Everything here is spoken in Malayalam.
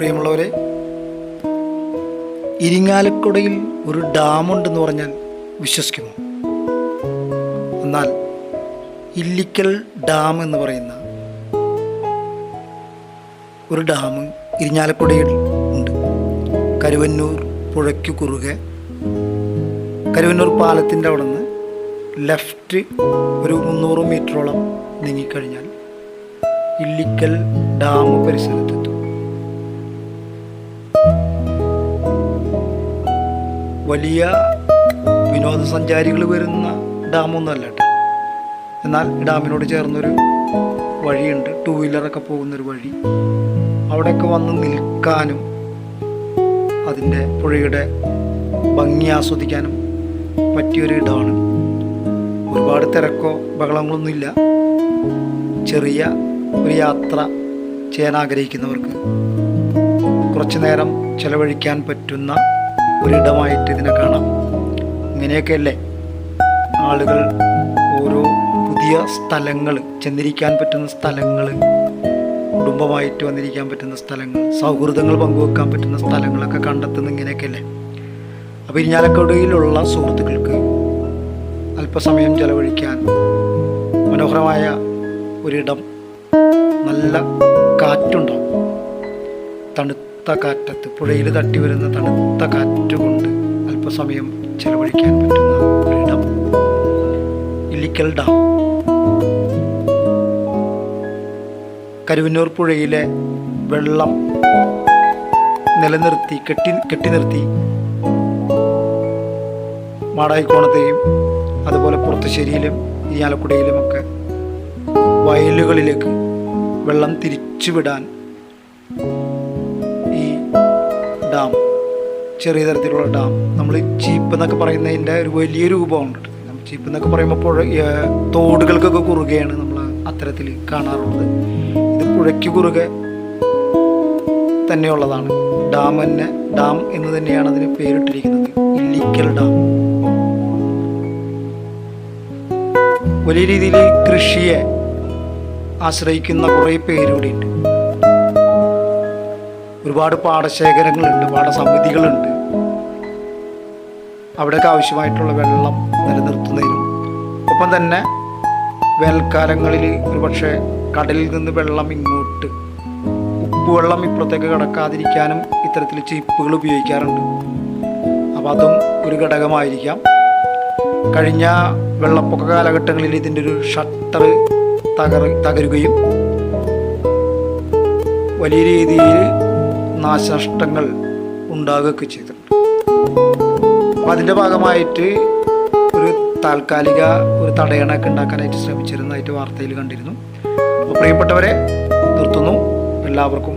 പ്രിയമുള്ളവരെ ഇരിങ്ങാലക്കുടയിൽ ഒരു ഡാമുണ്ടെന്ന് പറഞ്ഞാൽ വിശ്വസിക്കുന്നു. എന്നാൽ ഇല്ലിക്കൽ ഡാം എന്ന് പറയുന്ന ഒരു ഡാം ഇരിഞ്ഞാലക്കുടയിൽ ഉണ്ട്. കരുവന്നൂർ പുഴയ്ക്ക് കുറുകെ കരുവന്നൂർ പാലത്തിന്റെ അവിടെ നിന്ന് ലെഫ്റ്റ് ഒരു മുന്നൂറ് മീറ്ററോളം നീങ്ങിക്കഴിഞ്ഞാൽ ഇല്ലിക്കൽ ഡാം പരിസരത്തെത്തും വലിയ വിനോദസഞ്ചാരികൾ വരുന്ന ഡാമൊന്നും അല്ല എന്നാൽ ഡാമിനോട് ചേർന്നൊരു വഴിയുണ്ട്. ടൂ വീലറൊക്കെ പോകുന്നൊരു വഴി. അവിടെയൊക്കെ വന്ന് നിൽക്കാനും അതിന്റെ പുഴയുടെ ഭംഗി ആസ്വദിക്കാനും പറ്റിയൊരു ഇടമാണ് ഒരുപാട് തിരക്കോ ബഹളങ്ങളൊന്നുമില്ല ചെറിയ ഒരു യാത്ര ചെയ്യാൻ ആഗ്രഹിക്കുന്നവർക്ക് കുറച്ചു നേരം ചെലവഴിക്കാൻ പറ്റുന്ന ഒരിടമായിട്ട് ഇതിനെ കാണാം. ഇങ്ങനെയൊക്കെയല്ലേ ആളുകൾ ഓരോ പുതിയ സ്ഥലങ്ങൾ ചെന്നിരിക്കാൻ പറ്റുന്ന സ്ഥലങ്ങൾ കുടുംബമായിട്ട് വന്നിരിക്കാൻ പറ്റുന്ന സ്ഥലങ്ങൾ സൗഹൃദങ്ങൾ പങ്കുവെക്കാൻ പറ്റുന്ന സ്ഥലങ്ങളൊക്കെ കണ്ടെത്തുന്ന ഇങ്ങനെയൊക്കെയല്ലേ? അപ്പോൾ ഇരിഞ്ഞാലക്കുടയിലുള്ള സുഹൃത്തുക്കൾക്ക് അല്പസമയം ചെലവഴിക്കാൻ മനോഹരമായ ഒരിടം നല്ല കാറ്റുണ്ടാവും. തണുത്ത കാറ്റത്ത് പുഴയിൽ തട്ടി വരുന്ന തണുത്ത കാറ്റ് കൊണ്ട് അല്പസമയം ചെലവഴിക്കാൻ പറ്റുന്ന ഒരിടം. ഇല്ലിക്കൽ ഡാം. കരുവന്നൂർ പുഴയിലെ വെള്ളം നിലനിർത്തി കെട്ടി കെട്ടി നിർത്തി മാടായിക്കോണത്തെയും അതുപോലെ പുറത്തുശ്ശേരിയിലും ഇയാലക്കുടയിലുമൊക്കെ വയലുകളിലേക്ക് വെള്ളം തിരിച്ചുവിടാൻ ചെറിയ തരത്തിലുള്ള ഡാം. നമ്മൾ ചീപ്പ് എന്നൊക്കെ പറയുന്നതിന്റെ ഒരു വലിയ രൂപമുണ്ട്. ചീപ്പ് എന്നൊക്കെ പറയുമ്പോൾ പുഴ തോടുകൾക്കൊക്കെ കുറുകയാണ് നമ്മൾ അത്തരത്തിൽ കാണാറുള്ളത്. ഇത് പുഴയ്ക്ക് കുറുകെ തന്നെയുള്ളതാണ്. ഡാം തന്നെ ഡാം എന്ന് തന്നെയാണ് അതിന് പേരിട്ടിരിക്കുന്നത്. ഇല്ലിക്കൽ ഡാം. വലിയ രീതിയിൽ കൃഷിയെ ആശ്രയിക്കുന്ന കുറേ പേരിവിടെയുണ്ട് ഒരുപാട് പാടശേഖരങ്ങളുണ്ട് പാടസമിതികളുണ്ട്. അവിടെയൊക്കെ ആവശ്യമായിട്ടുള്ള വെള്ളം നിലനിർത്തുന്നതിനും ഒപ്പം തന്നെ വേനൽക്കാലങ്ങളിൽ ഒരുപക്ഷെ കടലിൽ നിന്ന് വെള്ളം ഇങ്ങോട്ട് ഉപ്പുവെള്ളം ഇപ്പുറത്തേക്ക് കടക്കാതിരിക്കാനും ഇത്തരത്തിൽ ചീപ്പുകൾ ഉപയോഗിക്കാറുണ്ട്. അപ്പോൾ അതും ഒരു ഘടകമായിരിക്കാം. കഴിഞ്ഞ വെള്ളപ്പൊക്ക കാലഘട്ടങ്ങളിൽ ഇതിന്റെ ഒരു ഷട്ടർ തകർ തകരുകയും വലിയ രീതിയിൽ നാശനഷ്ടങ്ങൾ ഉണ്ടാകുകയൊക്കെ ചെയ്തിട്ടുണ്ട്. അപ്പോൾ അതിന്റെ ഭാഗമായിട്ട് ഒരു താൽക്കാലിക ഒരു തടയണയൊക്കെ ഉണ്ടാക്കാനായിട്ട് ശ്രമിച്ചിരുന്നതായിട്ട് വാർത്തയിൽ കണ്ടിരുന്നു. അപ്പോൾ പ്രിയപ്പെട്ടവരെ നിർത്തുന്നു. എല്ലാവർക്കും